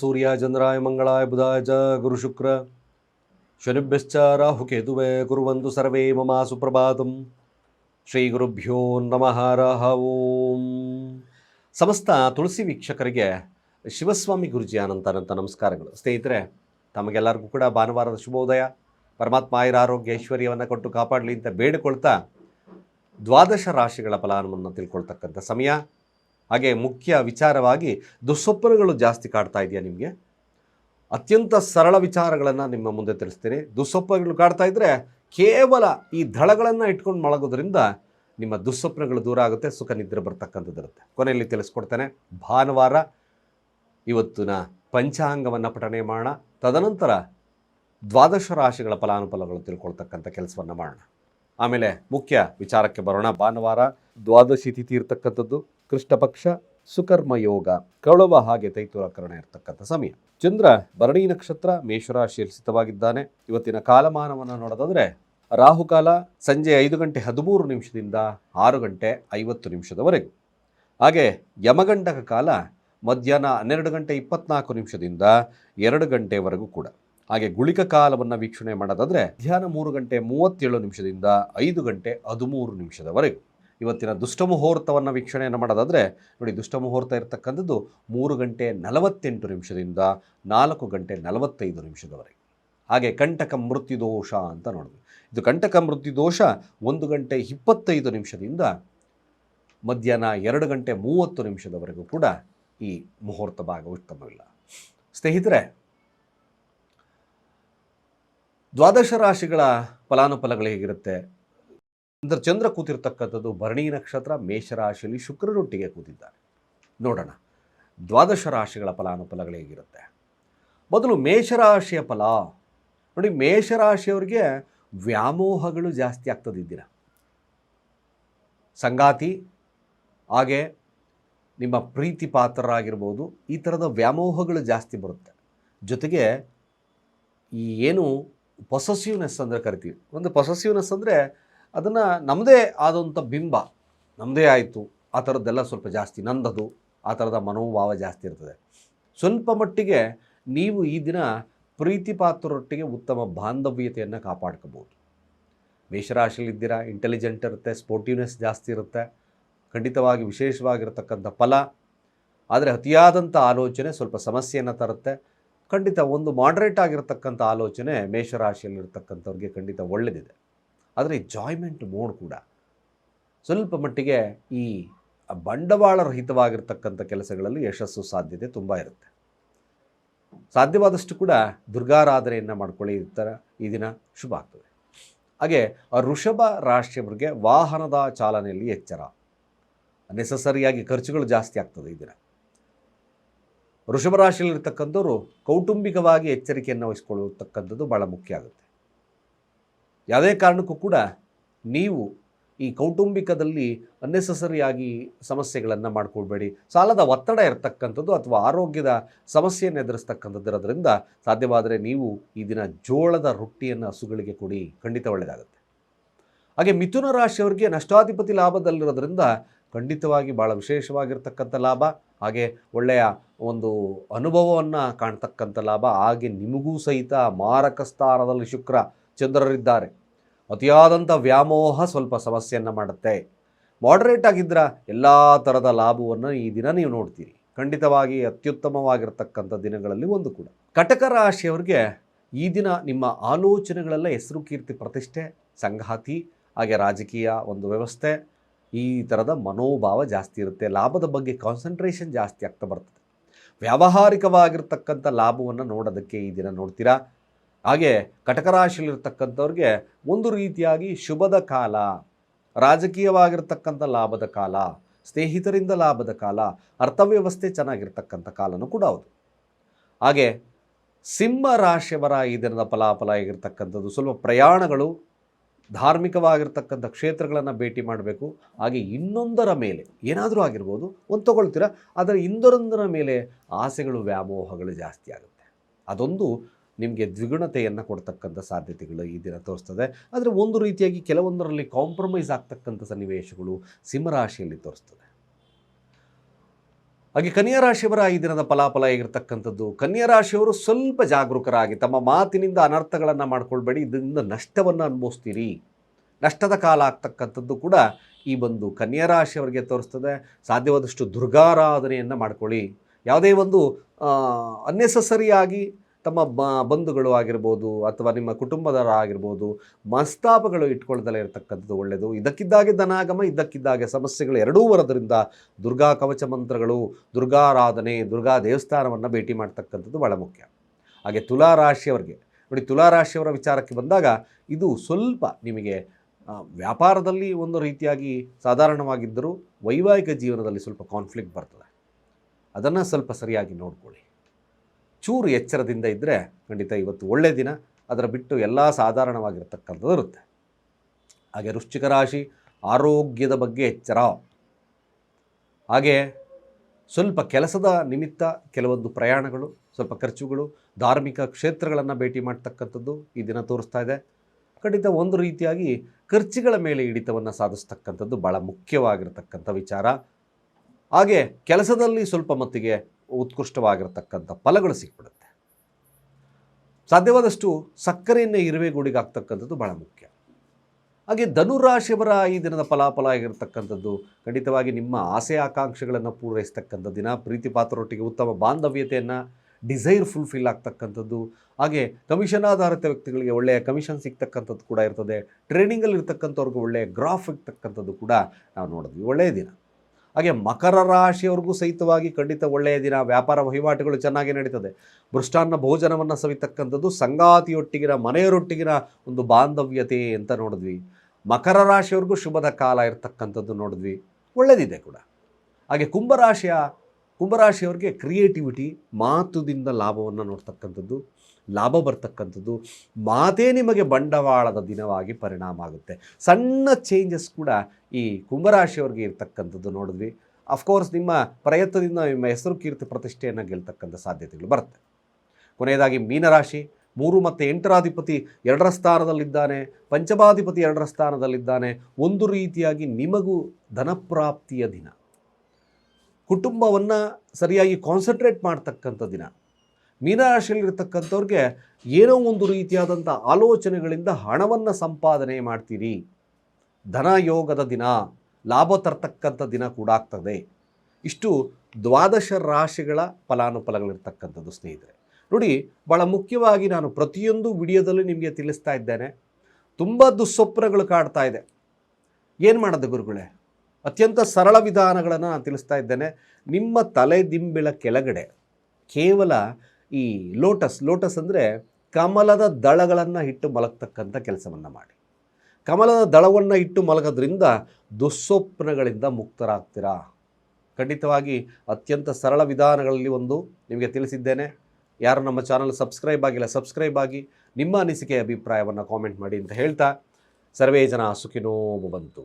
ಸೂರ್ಯ ಚಂದ್ರಾಯ ಮಂಗಳಾಯ ಬುಧಾಯ ಚ ಗುರು ಶುಕ್ರ. ಶನಿಭ್ಯಶ್ಚ ರಾಹುಕೇತುವೆ ಕುರುವಂತು ಸರ್ವೇ ಮಮ ಸುಪ್ರಭಾತಂ. ಶ್ರೀ ಗುರುಭ್ಯೋ ನಮಃ ರಹ ಓಂ ಸಮಸ್ತ ತುಳಸಿ ವೀಕ್ಷಕರಿಗೆ ಶಿವಸ್ವಾಮಿ ಗುರುಜಿ ಅನಂತ ನಮಸ್ಕಾರಗಳು. ಸ್ನೇಹಿತರೆ, ತಮಗೆಲ್ಲರಿಗೂ ಕೂಡ ಭಾನುವಾರದ ಶುಭೋದಯ. ಪರಮಾತ್ಮ ಆಯುರ ಆರೋಗ್ಯ ಐಶ್ವರ್ಯವನ್ನು ಕೊಟ್ಟು ಕಾಪಾಡಲಿ ಅಂತ ಬೇಡಿಕೊಳ್ತಾ ದ್ವಾದಶ ರಾಶಿಗಳ ಫಲಾನವನ್ನು ತಿಳ್ಕೊಳ್ತಕ್ಕಂಥ ಸಮಯ. ಹಾಗೆ ಮುಖ್ಯ ವಿಚಾರವಾಗಿ ದುಸ್ವಪ್ನಗಳು ಜಾಸ್ತಿ ಕಾಡ್ತಾ ಇದೆಯಾ ನಿಮಗೆ? ಅತ್ಯಂತ ಸರಳ ವಿಚಾರಗಳನ್ನು ನಿಮ್ಮ ಮುಂದೆ ತಿಳಿಸ್ತೀನಿ. ದುಸ್ವಪ್ನಗಳು ಕಾಡ್ತಾ ಇದ್ದರೆ ಕೇವಲ ಈ ದಳಗಳನ್ನು ಇಟ್ಕೊಂಡು ಮಲಗೋದ್ರಿಂದ ನಿಮ್ಮ ದುಸ್ವಪ್ನಗಳು ದೂರ ಆಗುತ್ತೆ, ಸುಖ ನಿದ್ರೆ ಬರ್ತಕ್ಕಂಥದ್ದಿರುತ್ತೆ. ಕೊನೆಯಲ್ಲಿ ತಿಳಿಸ್ಕೊಡ್ತೇನೆ. ಭಾನುವಾರ ಇವತ್ತಿನ ಪಂಚಾಂಗವನ್ನು ಪಠಣೆ ಮಾಡೋಣ. ತದನಂತರ ದ್ವಾದಶ ರಾಶಿಗಳ ಫಲಾನುಫಲಗಳು ತಿಳ್ಕೊಳ್ತಕ್ಕಂಥ ಕೆಲಸವನ್ನು ಮಾಡೋಣ. ಆಮೇಲೆ ಮುಖ್ಯ ವಿಚಾರಕ್ಕೆ ಬರೋಣ. ಭಾನುವಾರ ದ್ವಾದಶಿ ತಿಥಿ ಇರ್ತಕ್ಕಂಥದ್ದು ಕೃಷ್ಣ ಪಕ್ಷ ಸುಕರ್ಮ ಯೋಗ ಕಳುವ ಹಾಗೆ ತೈತುರಕರಣ ಇರ್ತಕ್ಕಂಥ ಸಮಯ. ಚಂದ್ರ ಭರಣಿ ನಕ್ಷತ್ರ ಮೇಷರಾಶಿಯಲ್ಲಿ ಸ್ಥಿತವಾಗಿದ್ದಾನೆ. ಇವತ್ತಿನ ಕಾಲಮಾನವನ್ನು ನೋಡೋದಾದ್ರೆ ರಾಹುಕಾಲ ಸಂಜೆ ಐದು ಗಂಟೆ ಹದಿಮೂರು ನಿಮಿಷದಿಂದ ಆರು ಗಂಟೆ ಐವತ್ತು ನಿಮಿಷದವರೆಗೂ. ಹಾಗೆ ಯಮಗಂಡಕ ಕಾಲ ಮಧ್ಯಾಹ್ನ ಹನ್ನೆರಡು ಗಂಟೆ ಇಪ್ಪತ್ನಾಲ್ಕು ನಿಮಿಷದಿಂದ ಎರಡು ಗಂಟೆವರೆಗೂ ಕೂಡ. ಹಾಗೆ ಗುಳಿಕ ಕಾಲವನ್ನು ವೀಕ್ಷಣೆ ಮಾಡೋದಾದರೆ ಮಧ್ಯಾಹ್ನ ಮೂರು ಗಂಟೆ ಮೂವತ್ತೇಳು ನಿಮಿಷದಿಂದ ಐದು ಗಂಟೆ ಹದಿಮೂರು ನಿಮಿಷದವರೆಗೂ. ಇವತ್ತಿನ ದುಷ್ಟ ಮುಹೂರ್ತವನ್ನು ವೀಕ್ಷಣೆಯನ್ನು ಮಾಡೋದಾದರೆ ನೋಡಿ ದುಷ್ಟ ಮುಹೂರ್ತ ಇರತಕ್ಕಂಥದ್ದು ಮೂರು ಗಂಟೆ ನಲವತ್ತೆಂಟು ನಿಮಿಷದಿಂದ ನಾಲ್ಕು ಗಂಟೆ ನಲವತ್ತೈದು ನಿಮಿಷದವರೆಗೆ. ಹಾಗೆ ಕಂಟಕ ಮೃತ್ಯುದೋಷ ಅಂತ ನೋಡಿದ್ವಿ ಇದು ಕಂಟಕ ಮೃತ್ಯುದೋಷ ಒಂದು ಗಂಟೆ ಇಪ್ಪತ್ತೈದು ನಿಮಿಷದಿಂದ ಮಧ್ಯಾಹ್ನ ಎರಡು ಗಂಟೆ ಮೂವತ್ತು ನಿಮಿಷದವರೆಗೂ ಕೂಡ ಈ ಮುಹೂರ್ತ ಭಾಗ ಉತ್ತಮವಿಲ್ಲ. ಸ್ನೇಹಿತರೆ ದ್ವಾದಶ ರಾಶಿಗಳ ಫಲಾನುಫಲಗಳು ಹೇಗಿರುತ್ತೆ? ಅಂದ್ರೆ ಚಂದ್ರ ಕೂತಿರ್ತಕ್ಕಂಥದ್ದು ಭರಣಿ ನಕ್ಷತ್ರ ಮೇಷರಾಶಿಯಲ್ಲಿ ಶುಕ್ರರೊಟ್ಟಿಗೆ ಕೂತಿದ್ದಾರೆ. ನೋಡೋಣ, ದ್ವಾದಶ ರಾಶಿಗಳ ಫಲಾನುಫಲಗಳು ಹೇಗಿರುತ್ತೆ? ಮೊದಲು ಮೇಷರಾಶಿಯ ಫಲ. ನೋಡಿ ಮೇಷರಾಶಿಯವರಿಗೆ ವ್ಯಾಮೋಹಗಳು ಜಾಸ್ತಿ ಆಗ್ತದಿದ್ದೀರ ಸಂಗಾತಿ, ಹಾಗೆ ನಿಮ್ಮ ಪ್ರೀತಿ ಪಾತ್ರರಾಗಿರ್ಬೋದು, ಈ ಥರದ ವ್ಯಾಮೋಹಗಳು ಜಾಸ್ತಿ ಬರುತ್ತೆ. ಜೊತೆಗೆ ಈ ಏನು ಪೊಸೆಸಿವ್ನೆಸ್ ಅಂದರೆ ಕರಿತೀವಿ. ಒಂದು ಪೊಸೆಸಿವ್ನೆಸ್ ಅಂದರೆ ಅದನ್ನು ನಮ್ಮದೇ ಆದಂಥ ಬಿಂಬ ನಮ್ಮದೇ ಆಯಿತು, ಆ ಥರದ್ದೆಲ್ಲ ಸ್ವಲ್ಪ ಜಾಸ್ತಿ. ನಂದದು, ಆ ಥರದ ಮನೋಭಾವ ಜಾಸ್ತಿ ಇರ್ತದೆ. ಸ್ವಲ್ಪ ಮಟ್ಟಿಗೆ ನೀವು ಈ ದಿನ ಪ್ರೀತಿ ಪಾತ್ರರೊಟ್ಟಿಗೆ ಉತ್ತಮ ಬಾಂಧವ್ಯತೆಯನ್ನು ಕಾಪಾಡ್ಕೋಬೋದು ಮೇಷರಾಶಿಯಲ್ಲಿದ್ದೀರಾ ಇಂಟೆಲಿಜೆಂಟ್ ಇರುತ್ತೆ ಸ್ಪೋರ್ಟಿವ್ನೆಸ್ ಜಾಸ್ತಿ ಇರುತ್ತೆ, ಖಂಡಿತವಾಗಿ ವಿಶೇಷವಾಗಿರ್ತಕ್ಕಂಥ ಫಲ. ಆದರೆ ಅತಿಯಾದಂಥ ಆಲೋಚನೆ ಸ್ವಲ್ಪ ಸಮಸ್ಯೆಯನ್ನು ತರುತ್ತೆ. ಖಂಡಿತ ಒಂದು ಮಾಡ್ರೇಟ್ ಆಗಿರತಕ್ಕಂಥ ಆಲೋಚನೆ ಮೇಷರಾಶಿಯಲ್ಲಿರ್ತಕ್ಕಂಥವ್ರಿಗೆ ಖಂಡಿತ ಒಳ್ಳೆಯದಿದೆ ಆದರೆ ಜಾಯ್ಮೆಂಟ್ ಮೋಡ್ ಕೂಡ ಸ್ವಲ್ಪ ಮಟ್ಟಿಗೆ ಈ ಬಂಡವಾಳ ರಹಿತವಾಗಿರ್ತಕ್ಕಂಥ ಕೆಲಸಗಳಲ್ಲಿ ಯಶಸ್ಸು ಸಾಧ್ಯತೆ ತುಂಬ ಇರುತ್ತೆ. ಸಾಧ್ಯವಾದಷ್ಟು ಕೂಡ ದುರ್ಗಾರಾಧನೆಯನ್ನು ಮಾಡ್ಕೊಳ್ಳಿ ಥರ ಈ ದಿನ ಶುಭ ಆಗ್ತದೆ. ಹಾಗೆ ಆ ವೃಷಭ ರಾಶಿಯವರಿಗೆ ವಾಹನದ ಚಾಲನೆಯಲ್ಲಿ ಎಚ್ಚರ. ನೆಸಸರಿಯಾಗಿ ಖರ್ಚುಗಳು ಜಾಸ್ತಿ ಆಗ್ತದೆ ಈ ದಿನ. ವೃಷಭ ರಾಶಿಯಲ್ಲಿರ್ತಕ್ಕಂಥವ್ರು ಕೌಟುಂಬಿಕವಾಗಿ ಎಚ್ಚರಿಕೆಯನ್ನು ವಹಿಸ್ಕೊಳ್ಳತಕ್ಕಂಥದ್ದು ಭಾಳ ಮುಖ್ಯ ಆಗುತ್ತೆ. ಯಾವುದೇ ಕಾರಣಕ್ಕೂ ಕೂಡ ನೀವು ಈ ಕೌಟುಂಬಿಕದಲ್ಲಿ ಅನ್ನೆಸಸರಿಯಾಗಿ ಸಮಸ್ಯೆಗಳನ್ನು ಮಾಡ್ಕೊಳ್ಬೇಡಿ. ಸಾಲದ ಒತ್ತಡ ಇರತಕ್ಕಂಥದ್ದು ಅಥವಾ ಆರೋಗ್ಯದ ಸಮಸ್ಯೆಯನ್ನು ಎದುರಿಸ್ತಕ್ಕಂಥದ್ದು ಇರೋದ್ರಿಂದ ಸಾಧ್ಯವಾದರೆ ನೀವು ಈ ದಿನ ಜೋಳದ ರೊಟ್ಟಿಯನ್ನು ಹಸುಗಳಿಗೆ ಕೊಡಿ. ಖಂಡಿತ ಒಳ್ಳೆಯದಾಗುತ್ತೆ. ಹಾಗೆ ಮಿಥುನ ರಾಶಿಯವರಿಗೆ ನಷ್ಟಾಧಿಪತಿ ಲಾಭದಲ್ಲಿರೋದ್ರಿಂದ ಖಂಡಿತವಾಗಿ ಭಾಳ ವಿಶೇಷವಾಗಿರ್ತಕ್ಕಂಥ ಲಾಭ. ಹಾಗೆ ಒಳ್ಳೆಯ ಒಂದು ಅನುಭವವನ್ನು ಕಾಣ್ತಕ್ಕಂಥ ಲಾಭ, ಹಾಗೆ ನಿಮಗೂ ಸಹಿತ ಮಾರಕ ಸ್ಥಾನದಲ್ಲಿ ಶುಕ್ರ ಚಂದ್ರರಿದ್ದಾರೆ. ಅತಿಯಾದಂಥ ವ್ಯಾಮೋಹ ಸ್ವಲ್ಪ ಸಮಸ್ಯೆಯನ್ನು ಮಾಡುತ್ತೆ. ಮಾಡರೇಟ್ ಆಗಿದ್ದರೆ ಎಲ್ಲ ಥರದ ಲಾಭವನ್ನು ಈ ದಿನ ನೀವು ನೋಡ್ತೀರಿ. ಖಂಡಿತವಾಗಿ ಅತ್ಯುತ್ತಮವಾಗಿರ್ತಕ್ಕಂಥ ದಿನಗಳಲ್ಲಿ ಒಂದು ಕೂಡ. ಕಟಕ ರಾಶಿಯವರಿಗೆ ಈ ದಿನ ನಿಮ್ಮ ಆಲೋಚನೆಗಳೆಲ್ಲ ಹೆಸರು ಕೀರ್ತಿ ಪ್ರತಿಷ್ಠೆ, ಸಂಗಾತಿ, ಹಾಗೆ ರಾಜಕೀಯ ಒಂದು ವ್ಯವಸ್ಥೆ, ಈ ಥರದ ಮನೋಭಾವ ಜಾಸ್ತಿ ಇರುತ್ತೆ. ಲಾಭದ ಬಗ್ಗೆ ಕಾನ್ಸಂಟ್ರೇಷನ್ ಜಾಸ್ತಿ ಆಗ್ತಾ ಬರ್ತದೆ. ವ್ಯಾವಹಾರಿಕವಾಗಿರ್ತಕ್ಕಂಥ ಲಾಭವನ್ನು ನೋಡೋದಕ್ಕೆ ಈ ದಿನ ನೋಡ್ತೀರಾ? ಹಾಗೆ ಕಟಕ ರಾಶಿಯಲ್ಲಿರ್ತಕ್ಕಂಥವ್ರಿಗೆ ಒಂದು ರೀತಿಯಾಗಿ ಶುಭದ ಕಾಲ, ರಾಜಕೀಯವಾಗಿರ್ತಕ್ಕಂಥ ಲಾಭದ ಕಾಲ, ಸ್ನೇಹಿತರಿಂದ ಲಾಭದ ಕಾಲ, ಅರ್ಥವ್ಯವಸ್ಥೆ ಚೆನ್ನಾಗಿರ್ತಕ್ಕಂಥ ಕಾಲನೂ ಕೂಡ ಹೌದು. ಹಾಗೆ ಸಿಂಹ ರಾಶಿಯವರ ಈ ದಿನದ ಫಲಾಫಲ ಆಗಿರ್ತಕ್ಕಂಥದ್ದು ಸ್ವಲ್ಪ ಪ್ರಯಾಣಗಳು ಧಾರ್ಮಿಕವಾಗಿರ್ತಕ್ಕಂಥ ಕ್ಷೇತ್ರಗಳನ್ನು ಭೇಟಿ ಮಾಡಬೇಕು. ಹಾಗೆ ಇನ್ನೊಂದರ ಮೇಲೆ ಏನಾದರೂ ಆಗಿರ್ಬೋದು, ಒಂದು ತಗೊಳ್ತೀರಾ? ಆದರೆ ಇಂದರೊಂದರ ಮೇಲೆ ಆಸೆಗಳು, ವ್ಯಾಮೋಹಗಳು ಜಾಸ್ತಿ ಆಗುತ್ತೆ. ಅದೊಂದು ನಿಮಗೆ ದ್ವಿಗುಣತೆಯನ್ನು ಕೊಡ್ತಕ್ಕಂಥ ಸಾಧ್ಯತೆಗಳು ಈ ದಿನ ತೋರಿಸ್ತದೆ. ಆದರೆ ಒಂದು ರೀತಿಯಾಗಿ ಕೆಲವೊಂದರಲ್ಲಿ ಕಾಂಪ್ರಮೈಸ್ ಆಗ್ತಕ್ಕಂಥ ಸನ್ನಿವೇಶಗಳು ಸಿಂಹರಾಶಿಯಲ್ಲಿ ತೋರಿಸ್ತದೆ. ಹಾಗೆ ಕನ್ಯಾ ರಾಶಿಯವರ ಈ ದಿನದ ಫಲಾಫಲ ಹೇಗಿರ್ತಕ್ಕಂಥದ್ದು? ಕನ್ಯಾ ರಾಶಿಯವರು ಸ್ವಲ್ಪ ಜಾಗರೂಕರಾಗಿ ತಮ್ಮ ಮಾತಿನಿಂದ ಅನರ್ಥಗಳನ್ನು ಮಾಡ್ಕೊಳ್ಬೇಡಿ, ಇದರಿಂದ ನಷ್ಟವನ್ನು ಅನುಭವಿಸ್ತೀರಿ. ನಷ್ಟದ ಕಾಲ ಆಗ್ತಕ್ಕಂಥದ್ದು ಕೂಡ ಈ ಒಂದು ಕನ್ಯಾ ರಾಶಿಯವರಿಗೆ ತೋರಿಸ್ತದೆ. ಸಾಧ್ಯವಾದಷ್ಟು ದುರ್ಗಾರಾಧನೆಯನ್ನು ಮಾಡ್ಕೊಳ್ಳಿ. ಯಾವುದೇ ಒಂದು ಅನ್ನೆಸಸರಿಯಾಗಿ ತಮ್ಮ ಬ, ಬಂಧುಗಳು ಆಗಿರ್ಬೋದು ಅಥವಾ ನಿಮ್ಮ ಕುಟುಂಬದವರ ಆಗಿರ್ಬೋದು ಮನಸ್ತಾಪಗಳು ಇಟ್ಕೊಳ್ದಲೇ ಇರತಕ್ಕಂಥದ್ದು ಒಳ್ಳೆಯದು ಇದಕ್ಕಿದ್ದಾಗೆ ಧನಾಗಮ ಇದ್ದಕ್ಕಿದ್ದಾಗೆ ಸಮಸ್ಯೆಗಳು ಎರಡೂ ಬರೋದ್ರಿಂದ ದುರ್ಗಾ ಕವಚ ಮಂತ್ರಗಳು ದುರ್ಗಾರಾಧನೆ ದುರ್ಗಾ ದೇವಸ್ಥಾನವನ್ನು ಭೇಟಿ ಮಾಡ್ತಕ್ಕಂಥದ್ದು ಭಾಳ ಮುಖ್ಯ. ಹಾಗೆ ತುಲಾ ರಾಶಿಯವರಿಗೆ, ನೋಡಿ ತುಲಾ ರಾಶಿಯವರ ವಿಚಾರಕ್ಕೆ ಬಂದಾಗ ಇದು ಸ್ವಲ್ಪ ನಿಮಗೆ ವ್ಯಾಪಾರದಲ್ಲಿ ಒಂದು ರೀತಿಯಾಗಿ ಸಾಧಾರಣವಾಗಿದ್ದರೂ ವೈವಾಹಿಕ ಜೀವನದಲ್ಲಿ ಸ್ವಲ್ಪ ಕಾನ್ಫ್ಲಿಕ್ಟ್ ಬರ್ತದೆ. ಅದನ್ನು ಸ್ವಲ್ಪ ಸರಿಯಾಗಿ ನೋಡ್ಕೊಳ್ಳಿ. ಚೂರು ಎಚ್ಚರದಿಂದ ಇದ್ದರೆ ಖಂಡಿತ ಇವತ್ತು ಒಳ್ಳೆಯ ದಿನ. ಅದರ ಬಿಟ್ಟು ಎಲ್ಲ ಸಾಧಾರಣವಾಗಿರ್ತಕ್ಕಂಥದ್ದು ಇರುತ್ತೆ. ಹಾಗೆ ವೃಶ್ಚಿಕ ರಾಶಿ ಆರೋಗ್ಯದ ಬಗ್ಗೆ ಎಚ್ಚರ. ಹಾಗೆ ಸ್ವಲ್ಪ ಕೆಲಸದ ನಿಮಿತ್ತ ಕೆಲವೊಂದು ಪ್ರಯಾಣಗಳು, ಸ್ವಲ್ಪ ಖರ್ಚುಗಳು, ಧಾರ್ಮಿಕ ಕ್ಷೇತ್ರಗಳನ್ನು ಭೇಟಿ ಮಾಡ್ತಕ್ಕಂಥದ್ದು ಈ ದಿನ ತೋರಿಸ್ತಾ ಇದೆ. ಖಂಡಿತ ಒಂದು ರೀತಿಯಾಗಿ ಖರ್ಚುಗಳ ಮೇಲೆ ಹಿಡಿತವನ್ನು ಸಾಧಿಸ್ತಕ್ಕಂಥದ್ದು ಭಾಳ ಮುಖ್ಯವಾಗಿರತಕ್ಕಂಥ ವಿಚಾರ. ಹಾಗೆ ಕೆಲಸದಲ್ಲಿ ಸ್ವಲ್ಪ ಮಟ್ಟಿಗೆ ಉತ್ಕೃಷ್ಟವಾಗಿರ್ತಕ್ಕಂಥ ಫಲಗಳು ಸಿಕ್ಬಿಡುತ್ತೆ. ಸಾಧ್ಯವಾದಷ್ಟು ಸಕ್ಕರೆಯನ್ನು ಇರುವೆಗೂಡಿಗೆ ಆಗ್ತಕ್ಕಂಥದ್ದು ಬಹಳ ಮುಖ್ಯ. ಹಾಗೆ ಧನುರಾಶಿಯವರ ಈ ದಿನದ ಫಲಾಫಲ ಆಗಿರತಕ್ಕಂಥದ್ದು ಖಂಡಿತವಾಗಿ ನಿಮ್ಮ ಆಸೆ ಆಕಾಂಕ್ಷೆಗಳನ್ನು ಪೂರೈಸ್ತಕ್ಕಂಥ ದಿನ, ಪ್ರೀತಿ ಪಾತ್ರರೊಟ್ಟಿಗೆ ಉತ್ತಮ ಬಾಂಧವ್ಯತೆಯನ್ನು ಡಿಸೈರ್ ಫುಲ್ಫಿಲ್ ಆಗ್ತಕ್ಕಂಥದ್ದು. ಹಾಗೆ ಕಮಿಷನ್ ಆಧಾರಿತ ವ್ಯಕ್ತಿಗಳಿಗೆ ಒಳ್ಳೆಯ ಕಮಿಷನ್ ಸಿಗ್ತಕ್ಕಂಥದ್ದು ಕೂಡ ಇರ್ತದೆ. ಟ್ರೈನಿಂಗಲ್ಲಿ ಇರ್ತಕ್ಕಂಥವ್ರಿಗೆ ಒಳ್ಳೆಯ ಗ್ರಾಫ್ ಇರ್ತಕ್ಕಂಥದ್ದು ಕೂಡ ನಾವು ನೋಡಿದ್ವಿ. ಒಳ್ಳೆಯ ದಿನ. ಹಾಗೆ ಮಕರ ರಾಶಿಯವ್ರಿಗೂ ಸಹಿತವಾಗಿ ಖಂಡಿತ ಒಳ್ಳೆಯ ದಿನ. ವ್ಯಾಪಾರ ವಹಿವಾಟುಗಳು ಚೆನ್ನಾಗಿ ನಡೀತದೆ. ಭೃಷ್ಟಾನ್ನ ಭೋಜನವನ್ನು ಸವಿತಕ್ಕಂಥದ್ದು, ಸಂಗಾತಿಯೊಟ್ಟಿಗಿನ ಮನೆಯರೊಟ್ಟಿಗಿನ ಒಂದು ಬಾಂಧವ್ಯತೆ ಅಂತ ನೋಡಿದ್ವಿ. ಮಕರ ರಾಶಿಯವ್ರಿಗೂ ಶುಭದ ಕಾಲ ಇರತಕ್ಕಂಥದ್ದು ನೋಡಿದ್ವಿ. ಒಳ್ಳೆಯದಿದೆ ಕೂಡ. ಹಾಗೆ ಕುಂಭರಾಶಿಯ ಕುಂಭರಾಶಿಯವ್ರಿಗೆ ಕ್ರಿಯೇಟಿವಿಟಿ, ಮಾತುದಿಂದ ಲಾಭವನ್ನು ನೋಡ್ತಕ್ಕಂಥದ್ದು. ಲಾಭ ಬರ್ತಕ್ಕಂಥದ್ದು ಮಾತೇ ನಿಮಗೆ ಬಂಡವಾಳದ ದಿನವಾಗಿ ಪರಿಣಾಮ ಆಗುತ್ತೆ. ಸಣ್ಣ ಚೇಂಜಸ್ ಕೂಡ ಈ ಕುಂಭರಾಶಿಯವ್ರಿಗೆ ಇರ್ತಕ್ಕಂಥದ್ದು ನೋಡಿದ್ವಿ. ಅಫ್ಕೋರ್ಸ್ ನಿಮ್ಮ ಪ್ರಯತ್ನದಿಂದ ನಿಮ್ಮ ಹೆಸರು ಕೀರ್ತಿ ಪ್ರತಿಷ್ಠೆಯನ್ನು ಗೆಲ್ತಕ್ಕಂಥ ಸಾಧ್ಯತೆಗಳು ಬರುತ್ತೆ. ಕೊನೆಯದಾಗಿ ಮೀನರಾಶಿ, ಮೂರು ಮತ್ತು ಎಂಟರಾಧಿಪತಿ ಎರಡರ ಸ್ಥಾನದಲ್ಲಿದ್ದಾನೆ, ಪಂಚಮಾಧಿಪತಿ ಎರಡರ ಸ್ಥಾನದಲ್ಲಿದ್ದಾನೆ. ಒಂದು ರೀತಿಯಾಗಿ ನಿಮಗೂ ಧನಪ್ರಾಪ್ತಿಯ ದಿನ. ಕುಟುಂಬವನ್ನು ಸರಿಯಾಗಿ ಕಾನ್ಸಂಟ್ರೇಟ್ ಮಾಡ್ತಕ್ಕಂಥ ದಿನ. ಮೀನರಾಶಿಯಲ್ಲಿರ್ತಕ್ಕಂಥವ್ರಿಗೆ ಏನೋ ಒಂದು ರೀತಿಯಾದಂಥ ಆಲೋಚನೆಗಳಿಂದ ಹಣವನ್ನು ಸಂಪಾದನೆ ಮಾಡ್ತೀರಿ. ಧನಯೋಗದ ದಿನ, ಲಾಭ ತರ್ತಕ್ಕಂಥ ದಿನ ಕೂಡ ಆಗ್ತದೆ. ಇಷ್ಟು ದ್ವಾದಶ ರಾಶಿಗಳ ಫಲಾನುಫಲಗಳಿರ್ತಕ್ಕಂಥದ್ದು ಸ್ನೇಹಿತರೆ. ನೋಡಿ ಭಾಳ ಮುಖ್ಯವಾಗಿ ನಾನು ಪ್ರತಿಯೊಂದು ವಿಡಿಯೋದಲ್ಲೂ ನಿಮಗೆ ತಿಳಿಸ್ತಾ ಇದ್ದೇನೆ. ತುಂಬ ದುಸ್ವಪ್ನಗಳು ಕಾಡ್ತಾ ಇದೆ. ಏನು ಮಾಡೋದು ಗುರುಗಳೇ? ಅತ್ಯಂತ ಸರಳ ವಿಧಾನಗಳನ್ನು ನಾನು ತಿಳಿಸ್ತಾ ಇದ್ದೇನೆ. ನಿಮ್ಮ ತಲೆ ದಿಂಬಿಳ ಕೆಳಗಡೆ ಕೇವಲ ಈ ಲೋಟಸ್ ಲೋಟಸ್ ಅಂದರೆ ಕಮಲದ ದಳಗಳನ್ನು ಇಟ್ಟು ಮಲಗ್ತಕ್ಕಂಥ ಕೆಲಸವನ್ನು ಮಾಡಿ. ಕಮಲದ ದಳವನ್ನು ಇಟ್ಟು ಮಲಗೋದ್ರಿಂದ ದುಸ್ವಪ್ನಗಳಿಂದ ಮುಕ್ತರಾಗ್ತೀರಾ? ಖಂಡಿತವಾಗಿ ಅತ್ಯಂತ ಸರಳ ವಿಧಾನಗಳಲ್ಲಿ ಒಂದು ನಿಮಗೆ ತಿಳಿಸಿದ್ದೇನೆ. ಯಾರು ನಮ್ಮ ಚಾನಲ್ ಸಬ್ಸ್ಕ್ರೈಬ್ ಆಗಿಲ್ಲ, ಸಬ್ಸ್ಕ್ರೈಬ್ ಆಗಿ ನಿಮ್ಮ ಅನಿಸಿಕೆ, ಅಭಿಪ್ರಾಯವನ್ನು ಕಾಮೆಂಟ್ ಮಾಡಿ ಅಂತ ಹೇಳ್ತಾ, ಸರ್ವೇ ಜನ ಸುಖಿನೋ ಬಂತು